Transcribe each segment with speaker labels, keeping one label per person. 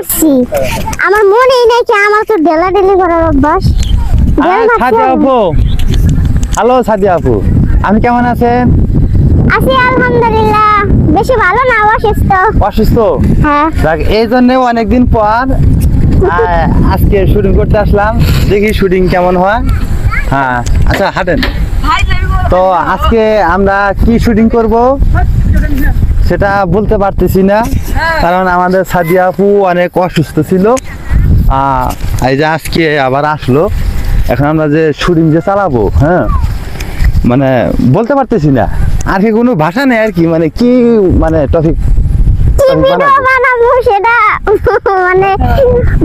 Speaker 1: মারছি আমার মনেই নাই কি আমার তো ডেলা ডেলি করার অভ্যাস।
Speaker 2: সাদিয়া আপু। হ্যালো সাদিয়া আপু। আপনি কেমন আছেন?
Speaker 1: আছি আলহামদুলিল্লাহ। বেশি ভালো না অসুস্থ।
Speaker 2: অসুস্থ?
Speaker 1: হ্যাঁ।
Speaker 2: এই জন্য অনেকদিন পর আজকে শুটিং করতে আসলাম। দেখি শুটিং কেমন হয়। হ্যাঁ আচ্ছা হাঁটেন। তো আজকে আমরা কি শুটিং করব? সেটা বলতে পারতেছি না কারণ আমাদের সাদিয়া আপু অনেক অসুস্থ ছিল। এই যে আজকে আবার আসলো। এখন আমরা যে শুটিং যে চালাবো হ্যাঁ মানে বলতে পারতেছি না। আর কি কোনো ভাষা নেই আর কি মানে কি মানে টপিক
Speaker 1: বানাবো? সেটা মানে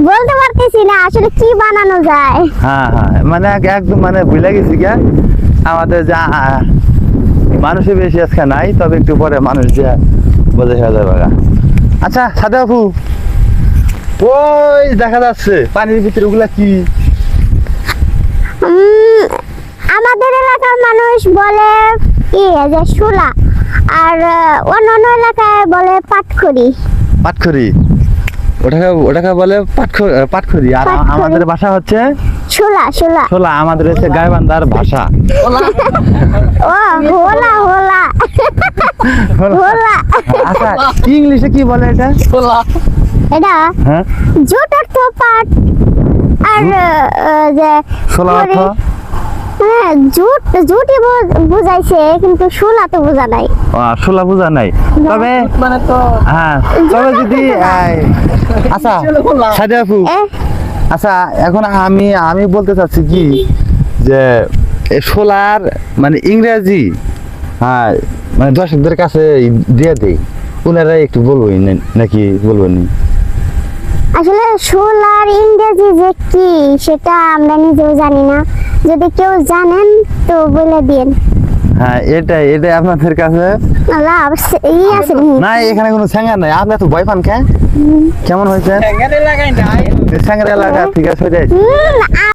Speaker 1: বলতে পারতেছি না আসলে কি বানানো যায়।
Speaker 2: হ্যাঁ হ্যাঁ মানে একদম মানে ভুলে গেছি গা আমাদের যা আহ, মানুষের বেশি আজকে নাই তবে একটু পরে মানুষ যে বোঝা যাবে গা। আচ্ছা সাদা আপু ওই দেখা যাচ্ছে পানির ভিতরে ওগুলা কি?
Speaker 1: আমাদের এলাকার মানুষ বলে কি যে শুলা আর অন্য অন্য এলাকায় বলে পাটখড়ি।
Speaker 2: পাটখড়ি? ওটাকে ওটাকে বলে পাটখড়ি পাটখড়ি। আর আমাদের ভাষা হচ্ছে?
Speaker 1: শুলা শুলা।
Speaker 2: ছোলা আমাদের হচ্ছে গাইবান্ধার ভাষা
Speaker 1: ও হোলা
Speaker 2: আচ্ছা ইংলিশে কি বলে এটা?
Speaker 1: এটা
Speaker 2: হ্যাঁ।
Speaker 1: জুট অর্থ পাট আর যে
Speaker 2: ছোলা অর্থ?
Speaker 1: হ্যাঁ জুট জুটই বুঝাইছে কিন্তু শুলা তো বোঝা নাই।
Speaker 2: বোঝা নাই। তবে
Speaker 3: মানে তো
Speaker 2: হ্যাঁ তবে যদি আচ্ছা আপু। আচ্ছা এখন আমি আমি বলতে চাচ্ছি কি? যে সোলার মানে ইংরেজি হ্যাঁ মানে দর্শকদের কাছে দিয়ে দেই। ওনারা একটু বলবোই না- নাকি বলবেন
Speaker 1: আসলে শুলার ইংরেজি যে কি সেটা আমরা নিজেও জানি না। যদি কেউ জানেন তো বলে দিন
Speaker 2: হ্যাঁ এটাই এটাই আপনাদের কাছে।
Speaker 1: আছে না?
Speaker 2: এখানে কোনো স্যাঙ্গার নাই। আপনি তো ভয় পান কে? কেমন হয়েছে?
Speaker 3: ঠ্যাঙ্গারে লাগাই
Speaker 2: এলাকা ঠিক আছে